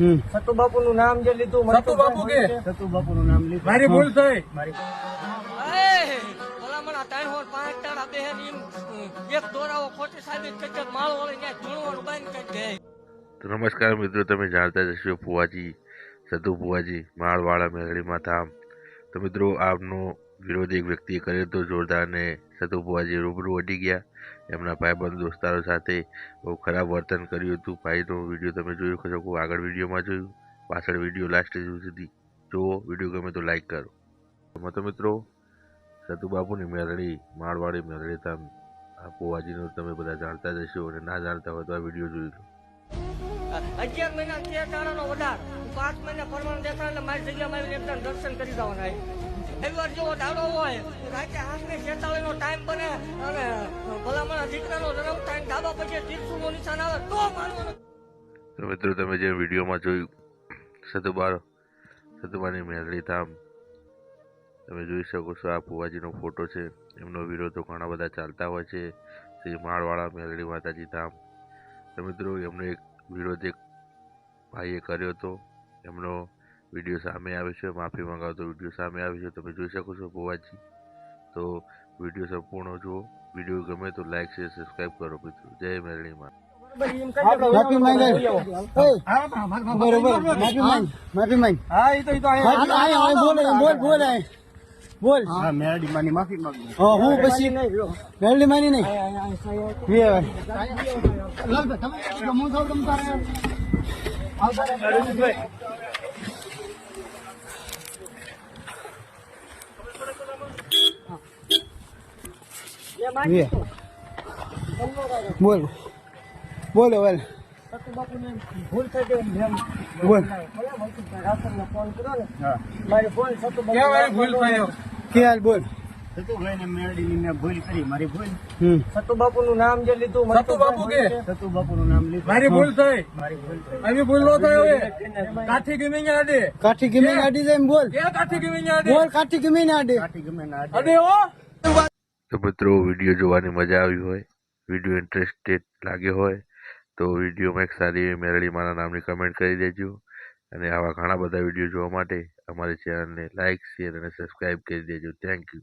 હમ. સતુ બાપુ નું નામ જે લીધું સતુ બાપુ કે? સતુ બાપુ નું નામ લીધું. મારી ભૂલ થઈ. તો નમસ્કાર મિત્રો તમે જાણતા જશો હશો ફુવાજી સતુ ફુવાજી માળવાળા મેઘડીમાં ધામ. તો મિત્રો આપનો વિરોધ એક વ્યક્તિએ કર્યો હતો. જોરદાર અને સતુ ફુવાજી રૂબરૂ અડી ગયા. એમના ભાઈબંધ, દોસ્તારો સાથે બહુ ખરાબ વર્તન કર્યું હતું. ભાઈનો વીડિયો તમે જોઈ શકો આગળ વિડીયોમાં જોયું. પાછળ વીડિયો લાસ્ટ સુધી જુઓ. વીડિયો ગમે તો લાઈક કરો. મતો તો મિત્રો સતુબાપુની મેળડી માળવાળી મેળડી ધામ આ ફુવાજીનું તમે બધા જાણતા જ હશો અને ના જાણતા હોય તો આ વીડિયો જોઈ લો. અગિયાર મહિના તેર દાડાનો વધાર પાંચ મહિના પરમાણ દેખાડે મારી જગ્યામાં દર્શન કરી જવાના મિત્રો તમે જે વિડીયોમાં જોયું, સતુબાર, સતુબાની મેળડી ધામ, તમે જોઈ શકો છો આ ફુવાજીનો ફોટો છે. એમનો વિરોધો ઘણા બધા ચાલતા હોય છે. શ્રી માળવાળા મેળડી માતાજી ધામ. તો મિત્રો એમનો એક વિરોધ એક ભાઈએ કર્યો હતો. એમનો વીડિયો સામે આવે છે માફી મંગાવતો વીડિયો સામે આવે છે તમે જોઈ શકો છો ફુવાજી તો વીડિયો સંપૂર્ણ જુઓ વીડિયો ગમે તો લાઈક શેર સબસ્ક્રાઈબ કરો મિત્રો જય મેરણી માં માફી માંગાય બરોબર માફી માંગ માફી માંગ હા એ તો એ તો અહીંયા હા હા હા, બોલ બોલ બોલ આ. બોલ હા મેરડી માની માફી માંગુ હા હું પછી મેરડી માની નહીં વે તારે વે. બોલ. બોલ બોલ. ભૂલ થઈ ગઈ બોલ. ફોન કર્યો ને મારી ફોન સતુ ક્યાં મારી ભૂલ થઈ એમ? બોલ સતુભાઈ ને મેં ભૂલ કરી મારી ભૂલ. સતુ બાપુ નું નામ જે લીધું સતુ બાપુ કે? સતુ બાપુ નું નામ લીધું. મારી ભૂલ થઈ. મારી ભૂલ થઈ. આવી ભૂલ નો થાય હવે. કાઠી ગમી ને આડે. કાઠી ગમે આડી જાય બોલ. કાઠી ગમી ને આડે? બોલ કાઠી ગમે ને આડે. કાઠી ગમે ના આડે. તો મિત્રો વીડિયો જોવાની મજા આવી હોય, વીડિયો ઇન્ટરેસ્ટેડ લાગ્યો હોય, તો વિડીયોમાં એક સારી એવી મેરડી મારા નામની કમેન્ટ કરી દેજો. અને આવા ઘણા બધા વીડિયો જોવા માટે અમારી ચેનલને લાઇક શેર અને સબસ્ક્રાઈબ કરી દેજો. Thank you